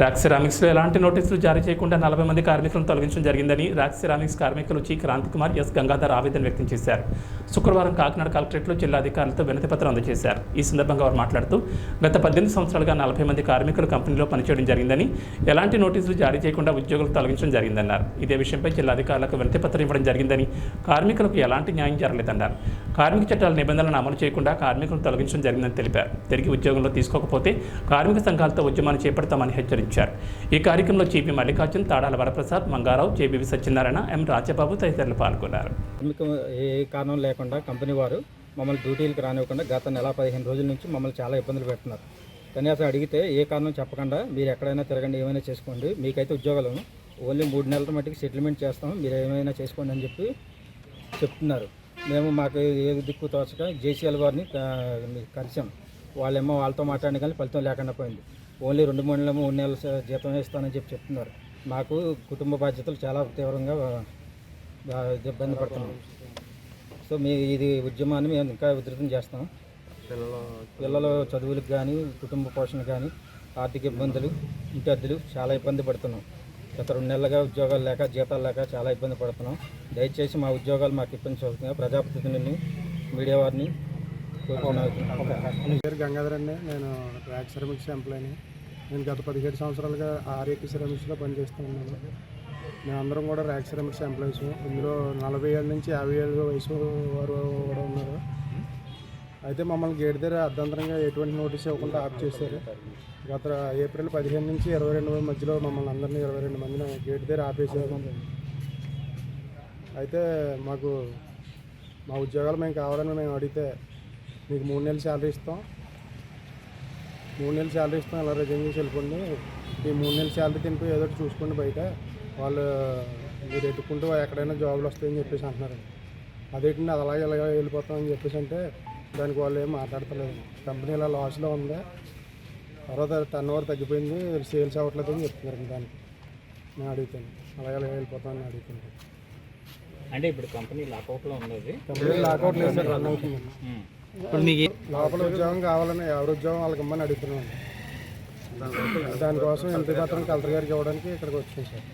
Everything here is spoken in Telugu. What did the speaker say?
రాక్ సిరామిక్స్లో ఎలాంటి నోటీసులు జారీ చేయకుండా నలభై మంది కార్మికులను తొలగించడం జరిగిందని రాక్ సిరామిక్స్ కార్మికులు చీ క్రాంతి కుమార్ ఎస్ గంగాధర్ ఆవేదన వ్యక్తం చేశారు. శుక్రవారం కాకినాడ కలెక్టరేట్లో జిల్లా అధికారులతో వినతి పత్రం అందజేశారు. ఈ సందర్భంగా వారు మాట్లాడుతూ గత పద్దెనిమిది సంవత్సరాలుగా నలభై మంది కార్మికులు కంపెనీలో పనిచేయడం జరిగిందని ఎలాంటి నోటీసులు జారీ చేయకుండా ఉద్యోగులు తొలగించడం జరిగిందన్నారు. ఇదే విషయంపై జిల్లా అధికారులకు వినతి పత్రం ఇవ్వడం జరిగిందని కార్మికులకు ఎలాంటి న్యాయం జరగలేదన్నారు. కార్మిక చట్టాల నిబంధనలను అమలు చేయకుండా కార్మికులను తొలగించడం జరిగిందని తెలిపారు. తిరిగి ఉద్యోగంలో తీసుకోకపోతే కార్మిక సంఘాలతో ఉద్యమాన్ని చేపడతామని హెచ్చరించారు. ఈ కార్యక్రమంలో చీపీ మల్లికార్జున్ తాడాల వరప్రసాద్ మంగారావు జేబీవి సత్యనారాయణ ఎం రాజబాబు తదితరులు పాల్గొన్నారు. ఏ కారణం లేకుండా కంపెనీ వారు మమ్మల్ని డ్యూటీలకు రానివ్వకుండా గత నెల పదిహేను రోజుల నుంచి మమ్మల్ని చాలా ఇబ్బందులు పెడుతున్నారు. కనీసం అడిగితే ఏ కారణం చెప్పకుండా మీరు ఎక్కడైనా తిరగండి ఏమైనా చేసుకోండి మీకైతే ఉద్యోగాలు ఓన్లీ మూడు నెలల మట్టికి సెటిల్మెంట్ చేస్తాం మీరు ఏమైనా చేసుకోండి అని చెప్పి చెప్తున్నారు. మేము మాకు ఏ దిక్కు తోచక జేసీఎల్ వారిని కలిసాం. వాళ్ళేమో వాళ్ళతో మాట్లాడిన కానీ ఫలితం లేకుండా పోయింది. ఓన్లీ రెండు మూడు నెలలు మూడు నెలల జీతం ఇస్తానని చెప్పి చెప్తున్నారు. మాకు కుటుంబ బాధ్యతలు చాలా తీవ్రంగా ఇబ్బంది పడుతున్నాం. సో మీ ఇది ఉద్యమాన్ని మేము ఇంకా ఉధృతం చేస్తాం. పిల్లల చదువులకు కానీ కుటుంబ పోషణ కానీ ఆర్థిక ఇబ్బందులు ఇంటి అద్దెలు చాలా ఇబ్బంది పడుతున్నాం. గత రెండు నెలలుగా ఉద్యోగాలు లేక జీతాలు లేక చాలా ఇబ్బంది పడుతున్నాం. దయచేసి మా ఉద్యోగాలు మాకు ఇప్పించవలసిందిగా ప్రజాప్రతినిధిని మీడియా వారిని పేరు గంగాధర్ అండి నేను ర్యాక్ సిరమిక్స్ ఎంప్లాయీని. నేను గత పదిహేడు సంవత్సరాలుగా ఆర్ఏపీ సిరమిక్స్లో పనిచేస్తున్నాను మేమందరం కూడా ర్యాక్ సిరమిక్స్ ఎంప్లాయీస్. ఇందులో నలభై ఏళ్ళ నుంచి యాభై ఏళ్ళ వయసు వారు కూడా ఉన్నారు. అయితే మమ్మల్ని గేట్ దగ్గర అర్ధంతరంగా ఎటువంటి నోటీస్ ఇవ్వకుండా ఆఫ్ చేశారు. గత ఏప్రిల్ పదిహేను నుంచి ఇరవై రెండు మధ్యలో మమ్మల్ని అందరినీ ఇరవై రెండు మందిని గేట్ దగ్గర ఆపేసారు అయితే మాకు మా ఉద్యోగాలు మేము కావాలని మేము అడిగితే మీకు మూడు నెలలు శాలరీ ఇస్తాం. మూడు నెలలు శాలరీ ఇస్తాం ఇలా రిజైన్ చేసి వెళ్ళిపోండి. ఈ మూడు నెలలు శాలరీ తినిపోయి ఏదో ఒకటి చూసుకోండి బయట. వాళ్ళు మీరు ఎత్తుకుంటూ ఎక్కడైనా జాబులు వస్తాయని చెప్పేసి అంటున్నారు అదేంటండి అది అలాగే అలాగే వెళ్ళిపోతామని చెప్పేసి అంటే దానికి వాళ్ళు ఏం మాట్లాడతలేదు. కంపెనీ ఇలా లాస్లో ఉంది. తర్వాత టర్న్ ఓవర్ తగ్గిపోయింది సేల్స్ అవ్వట్లేదు అని చెప్తున్నారు దానికి. నేను అడుగుతాను. అలాగే అలాగే వెళ్ళిపోతామని అడుగుతుంటాను అంటే ఇప్పుడు కంపెనీ లాకౌట్లో ఉన్నది కంపెనీ లాకౌట్ లేదు సార్ రన్ అవుతుంది ఇప్పుడు మీకు లోపల ఉద్యోగం కావాలని ఎవరి ఉద్యోగం వాళ్ళకి ఇమ్మని అడుగుతున్నాను దానికోసం ఎంత మాత్రం కలెక్టర్ గారికి ఇవ్వడానికి ఇక్కడికి వచ్చాం సార్.